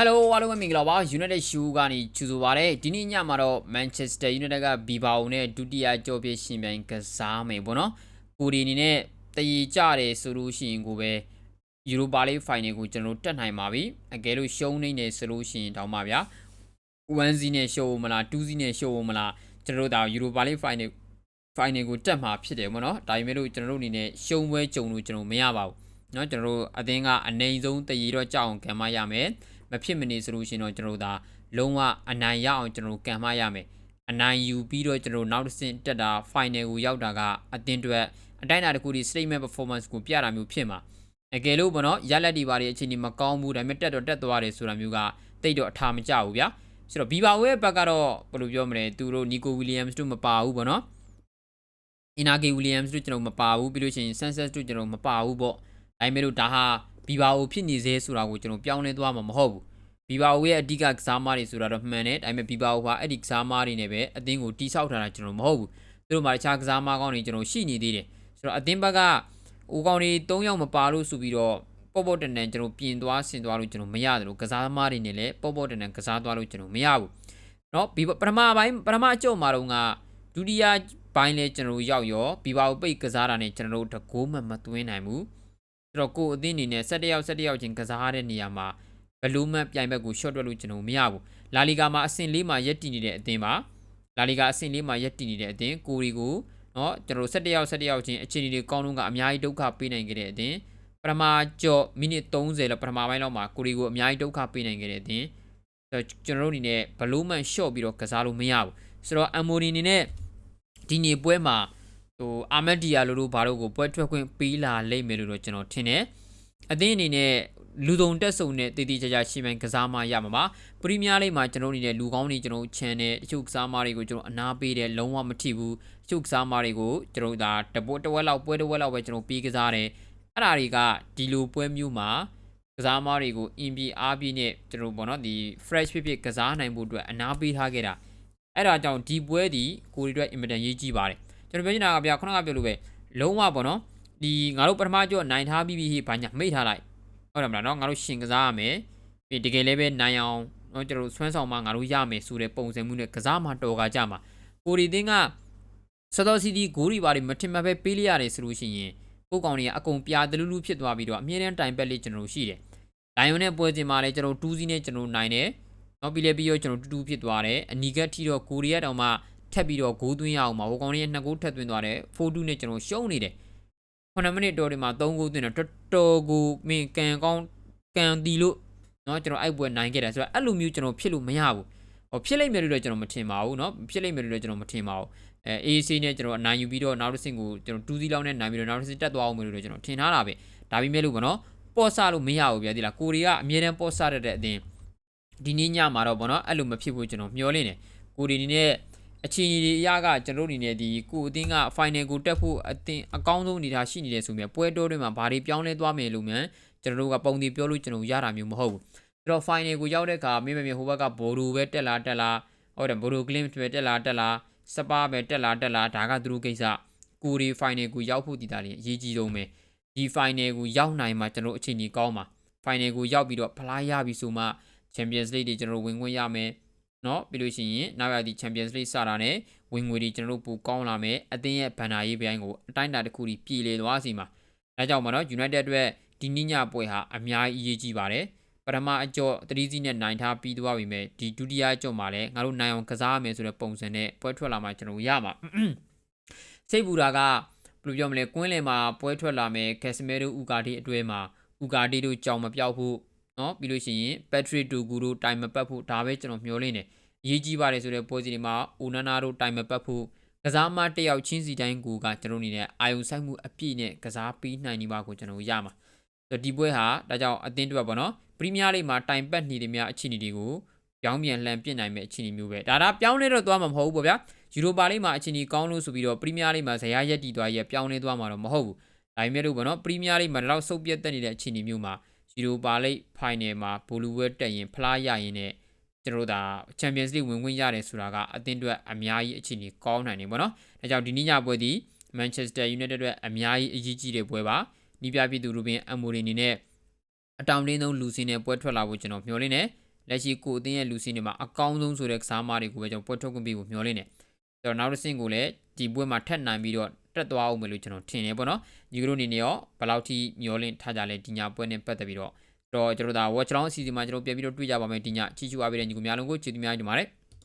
Hello အားလုံးပဲမင်္ဂလာပါ United Shoe ကနေကြိုဆိုပါရစေဒီနေ့ညမှာတော့ Manchester United က Bilbao နဲ့ဒုတိယကြော်ပြရှင်ပြိုင်ကစားမယ်ပေါ့နော်ကိုဒီအနေနဲ့တည်ကြတယ်ဆိုလို့ရှိရင်ကိုပဲ Europa League Final ကိုကျွန်တော်တို့တက်နိုင်ပါပြီအကယ်လို့ရှုံးနေတယ်ဆိုလို့ရှိရင်တောင်းပါဗျာ1 0နဲ့ရှုံးမလား2 0နဲ့ရှုံးမလားကျွန်တော်တို့ဒါ Europa League Final Final ကိုတက်မှာဖြစ်တယ်ပေါ့နော်ဒါပေမဲ့လို့ကျွန်တော်တို့အနေနဲ့ရှုံးပွဲကြုံလို့ကျွန်တော်မရပါဘူးเนาะကျွန်တော်တို့အသင်းကအနိုင်ဆုံးတည်ရတော့ကြောက်အောင်ခံမရမယ် မဖြစ်မနေဆိုလို့ရှိရင်တော့ကျွန်တော်တို့ဒါလုံးဝအနိုင်ရအောင်ကျွန်တော်တို့ကံမရမယ်အနိုင်ယူပြီးတော့ကျွန်တော်တို့နောက်တစ်ဆင့်တက်တာ final ကိုရောက်တာကအသင်းတွေအတိုင်းအတာတစ်ခုဒီ statement performance ကိုပြတာမျိုးဖြစ်မှာအကယ်လို့ပေါ့နော်ရလက်ဒီပါတွေအခြေအနေမကောင်းဘူးဒါပေမဲ့တက်တော့တက်သွားတယ်ဆိုတာမျိုးကတိတ်တော့အထာမကျဘူးဗျာဆိုတော့ဘီဘာဝဲဘက်ကတော့ဘယ်လိုပြောမလဲသူတို့နီကိုဝီလီယမ်စ်တို့မပါဘူးပေါ့နော်အင်နာဂီဝီလီယမ်စ်တို့ကျွန်တော်မပါဘူးပြီးလို့ရှိရင်ဆန်ဆက်တို့ကျွန်တော်မပါဘူးပေါ့ဒါပေမဲ့လို့ဒါဟာဘီဘာအိုဖြစ်နေသေးဆိုတာကိုကျွန်တော်ပြောင်းလဲသွားမှာမဟုတ်ဘူး ဘီဘာအိုရဲ့အဓိကကစားမတွေဆိုတာတော့မှန်တယ်ဒါပေမဲ့ဘီဘာအိုကအဲ့ဒီကစားမတွေနဲ့ပဲအသင်းကိုတိဆောက်ထားတာကျွန်တော်မဟုတ်ဘူးသူတို့မှာတခြားကစားမကောင်းတွေကျွန်တော်ရှိနေသေးတယ်ဆိုတော့အသင်းဘက်ကအိုကောင်တွေ၃ယောက်မပါလို့ဆိုပြီးတော့ပေါ့ပေါ့တန်တန်ကျွန်တော်ပြင်သွားဆင်သွားလို့ကျွန်တော်မရတယ်လို့ကစားသမားတွေနဲ့လည်းပေါ့ပေါ့တန်တန်ကစားသွားလို့ကျွန်တော်မရဘူးเนาะဘီပထမပိုင်းပထမအကျုံမှာတော့ကဒုတိယပိုင်းလဲကျွန်တော်ရောက်ရောဘီဘာကိုပိတ်ကစားတာနဲ့ကျွန်တော်တို့တကိုးမှမသွင်းနိုင်ဘူးဆိုတော့ကိုအသင်းအနေနဲ့၁၁ယောက်၁၁ယောက်ချင်းကစားတဲ့နေရာမှာ ဘလူးမန်ပြိုင်ဘက်ကိုရှော့တွက်လို့ကျွန်တော်မရဘူးလာလီဂါမှာအဆင့်၄မှာရပ်တည်နေတဲ့အသင်းပါလာလီဂါအဆင့်၄မှာရပ်တည်နေတဲ့အသင်းကိုရီကိုနော်ကျွန်တော်၁၁ရောက်၁၁ရောက်ချင်းအခြေအနေတွေကောင်းလုံးကအများကြီးဒုက္ခပေးနိုင်ခဲ့တဲ့အသင်းပထမကြော့မိနစ်30လောက်ပထမပိုင်းလောက်မှာကိုရီကိုအများကြီးဒုက္ခပေးနိုင်ခဲ့တဲ့အသင်းကျွန်တော်တို့အနေနဲ့ဘလူးမန်ရှော့ပြီးတော့ကစားလို့မရဘူးဆိုတော့အမ်မိုဒီအနေနဲ့ဒီနေ့ပွဲမှာဟိုအာမက်ဒီယာလိုလိုဘာလို့ကိုပွဲထွက်ခွင့်ပေးလာလိမ့်မယ်လို့တော့ကျွန်တော်ထင်တယ်အသင်းအနေနဲ့ လူစုံတက်ဆုံနဲ့တည်တည်ကြကြရှင်းမှန်ကစားမရမှာပါပရီးမီးယားလိမှာကျွန်တော်အနေနဲ့လူကောင်းတွေကျွန်တော်ချန်တယ်တချို့ကစားမတွေကိုကျွန်တော်အနာပေးတယ်လုံးဝမထိဘူးတချို့ကစားမတွေကိုကျွန်တော်ဒါတပွဲတဝက်လောက်ပွဲတဝက်လောက်ပဲကျွန်တော်ပေးကစားတယ်အဲ့ဒါတွေကဒီလိုပွဲမျိုးမှာကစားမတွေကိုအင်ပီအားပြည့်နဲ့ကျွန်တော်ပေါ့နော်ဒီ fresh ဖြစ်ဖြစ်ကစားနိုင်ဖို့အတွက်အနာပေးထားခဲ့တာအဲ့ဒါကြောင့်ဒီပွဲဒီကိုရီအတွက်အင်မတန်ရေးကြီးပါတယ်ကျွန်တော်ပြောချင်တာကဗျာခုနကပြောလို့ပဲလုံးဝပေါ့နော်ဒီငါတို့ပထမကြော့နိုင်ထားပြီးပြီဟိဘာညာမိတ်ထားလိုက် ဟုတ်တယ်မလားနော်ငါတို့ရှင်ကစားရမယ်ပြီးတကယ်လည်းပဲနိုင်အောင်နော်ကျွန်တော်တို့ဆွမ်းဆောင်မှငါတို့ရမယ်ဆိုတဲ့ပုံစံမျိုးနဲ့ကစားမှတော်ကကြမှာကိုရီတင်းကဆတော်စီတီဂိုးတွေပါတွေမထင်မှတ်ပဲပေးလိုက်ရတယ်ဆိုလို့ရှိရင်ကိုကောင်တွေကအကုန်ပြာတလူလူဖြစ်သွားပြီးတော့အမြဲတမ်းတိုင်ပက်လေးကျွန်တော်တို့ရှိတယ်။လိုင်ယွန်နဲ့ပွဲစဉ်မှာလည်းကျွန်တော်2စီးနဲ့ကျွန်တော်နိုင်တယ်။နောက်ပြီးလည်းပြီးတော့ကျွန်တော်တူတူဖြစ်သွားတယ်။အနီကက်ထီတော့ကိုရီးယားတောင်မှထပ်ပြီးတော့ဂိုးသွင်းရအောင်မှာဟိုကောင်လေးကနှစ်ဂိုးထပ်သွင်းသွားတယ်။4-2နဲ့ကျွန်တော်ရှုံးနေတယ်။ 9မိနစ်တော်ဒီမှာ3ဂိုးသွင်းတော့တော်တော်ကိုမင်းကန်ကောင်းကန်တီလို့เนาะကျွန်တော်အဲ့ပွဲနိုင်ခဲ့တယ်ဆိုတော့အဲ့လိုမျိုးကျွန်တော်ဖြစ်လို့မရဘူး။ဟောဖြစ်လိမ့်မယ်လို့တော့ကျွန်တော်မထင်ပါဘူးเนาะဖြစ်လိမ့်မယ်လို့တော့ကျွန်တော်မထင်ပါဘူး။အဲ AC နဲ့ကျွန်တော်အနိုင်ယူပြီးတော့နောက်တစ်ဆင့်ကိုကျွန်တော်2စီးလောက်နဲ့နိုင်ပြီးတော့နောက်တစ်ဆင့်တက်သွားအောင်မယ်လို့တော့ကျွန်တော်ထင်ထားတာပဲ။ဒါပေမဲ့လို့ဗောနော်ပေါ့ဆလို့မရဘူးဗျာဒီလားကိုရီးယားအမြဲတမ်းပေါ့ဆရတဲ့အတင်းဒီနေ့ညမှာတော့ဗောနော်အဲ့လိုမဖြစ်ဘူးကျွန်တော်မျှော်လင့်တယ်။ကိုရီနေနဲ့ အခြေအနေတွေအရကကျွန်တော်တို့အနေနဲ့ဒီကိုအသင်းက final ကိုတက်ဖို့အသင်းအကောင်းဆုံးအနေထားရှိနေတယ်ဆိုမြဲပွဲတိုးတွေမှာဘာတွေပြောင်းလဲသွားမယ်လို့မြန်ကျွန်တော်တို့ကပုံတည်ပြောလို့ကျွန်တော်ရတာမျိုးမဟုတ်ဘူး။အဲ့တော့ final ကိုရောက်တဲ့အခါမင်းမမေဟိုဘက်ကဘော်ဒူပဲတက်လာတက်လာဟုတ်တယ်ဘော်ဒူကလင်းပဲတက်လာတက်လာစပါပဲတက်လာတက်လာဒါကသူတို့ကိစ္စကိုရီ final ကိုရောက်ဖို့တည်တာလေးအရေးကြီးဆုံးပဲဒီ final ကိုရောက်နိုင်မှကျွန်တော်အခြေအနေကောင်းပါ final ကိုရောက်ပြီးတော့ဖလားရပြီဆိုမှ Champions League တွေကျွန်တော်ဝင်ခွင့်ရမယ် เนาะပြီးလို့ရှိရင်နောက်ရသည့် Champions League စတာနဲ့ဝင်ငွေတွေကျွန်တော်တို့ပိုကောင်းလာမယ်အသင်းရဲ့ဘန်နာရေးပိုင်းကိုအတိုင်းအတာတစ်ခုကြီးပြည်လေသွားစီမှာဒါကြောင့်မနော် United အတွက်ဒီညညပွဲဟာအများကြီးအရေးကြီးပါတယ်ပထမအကြော့3စီးနဲ့နိုင်ထားပြီးသွားပြီမဲ့ဒီဒုတိယအကြော့မှာလည်းငါတို့နိုင်အောင်ကစားရမယ်ဆိုတဲ့ပုံစံနဲ့ပွဲထွက်လာမှကျွန်တော်ရမှာစိတ်ပူတာကဘယ်လိုပြောမလဲကွင်းလယ်မှာပွဲထွက်လာမယ်ကက်စမဲဒိုဥကာတီအတွဲမှာဥကာတီတို့ကြောင်မပြောက်ဖို့ နော်ပြီးလို့ရှိရင် battery to guru တိုင်မပတ်ဖို့ဒါပဲကျွန်တော်မျှော်လင့်တယ်အရေးကြီးပါတယ်ဆိုတဲ့ပွဲစီတွေမှာအိုနာနာတို့တိုင်မပတ်ဖို့ကစားမတစ်ယောက်ချင်းစီတိုင်းကိုကကျွန်တော်အနေနဲ့အာယုံဆိုင်မှုအပြည့်နဲ့ကစားပေးနိုင်နေပါကိုကျွန်တော်ရမှာဆိုတော့ဒီပွဲဟာဒါကြောင့်အသင်းအတွက်ပေါ့နော်ပရီးမီးယားလိမှာတိုင်ပတ်နေတဲ့များအခြေအနေတွေကိုပြောင်းပြန်လှန်ပစ်နိုင်မဲ့အခြေအနေမျိုးပဲဒါဒါပြောင်းလဲတော့သွားမှာမဟုတ်ဘူးပေါ့ဗျာယူရိုပါလိမှာအခြေအနေကောင်းလို့ဆိုပြီးတော့ပရီးမီးယားလိမှာဇယားရက်တီသွားရပြောင်းလဲသွားမှာတော့မဟုတ်ဘူးဒါပေမဲ့လို့ပေါ့နော်ပရီးမီးယားလိမှာဒီလောက်ဆုတ်ပြတ်တက်နေတဲ့အခြေအနေမျိုးမှာ ယူရိုပါလိဖိုင်နယ်မှာဘူလူဝဲတက်ရင်ဖလားရရင်နဲ့ကျွန်တော်တို့ဒါ Champions League ဝင်ခွင့်ရတယ်ဆိုတာကအသင်းအတွက်အများကြီးအခြေအနေကောင်းနိုင်နေပေါ့နော်ဒါကြောင့်ဒီနေ့ညပွဲဒီ Manchester United အတွက်အများကြီးအရေးကြီးတဲ့ပွဲပါနီးပြပြည်သူလူပင်အမိုရီအနေနဲ့အတောင်တင်းဆုံးလူစင်းနဲ့ပွဲထွက်လာဖို့ကျွန်တော်မျှော်လင့်နေလက်ရှိကိုအသင်းရဲ့လူစင်းတွေမှာအကောင်းဆုံးဆိုတဲ့ကစားမတွေကိုပဲကျွန်တော်ပွဲထုတ်ခွင့်ပေးဖို့မျှော်လင့်တယ်ဆို တော့နောက်တစ်ဆင့်ကိုလည်းဒီပွဲမှာထပ်နိုင်ပြီးတော့တက်သွားအောင်မယ်လို့ကျွန်တော်ထင်တယ်ပေါ့နော်ညီကတို့အနေနဲ့ရောဘယ်လောက်ထိမျှော်လင့်ထားကြလဲဒီညာပွဲနဲ့ပတ်သက်ပြီးတော့တော့ကျွန်တော်တို့ဒါ watch long အစီအစဉ်မှာကျွန်တော်ပြန်ပြီးတော့တွေ့ကြပါမယ်ဒီညချီချူအားပေးတဲ့ညီကိုများလုံးကိုကျေးဇူးများတင်ပါတယ်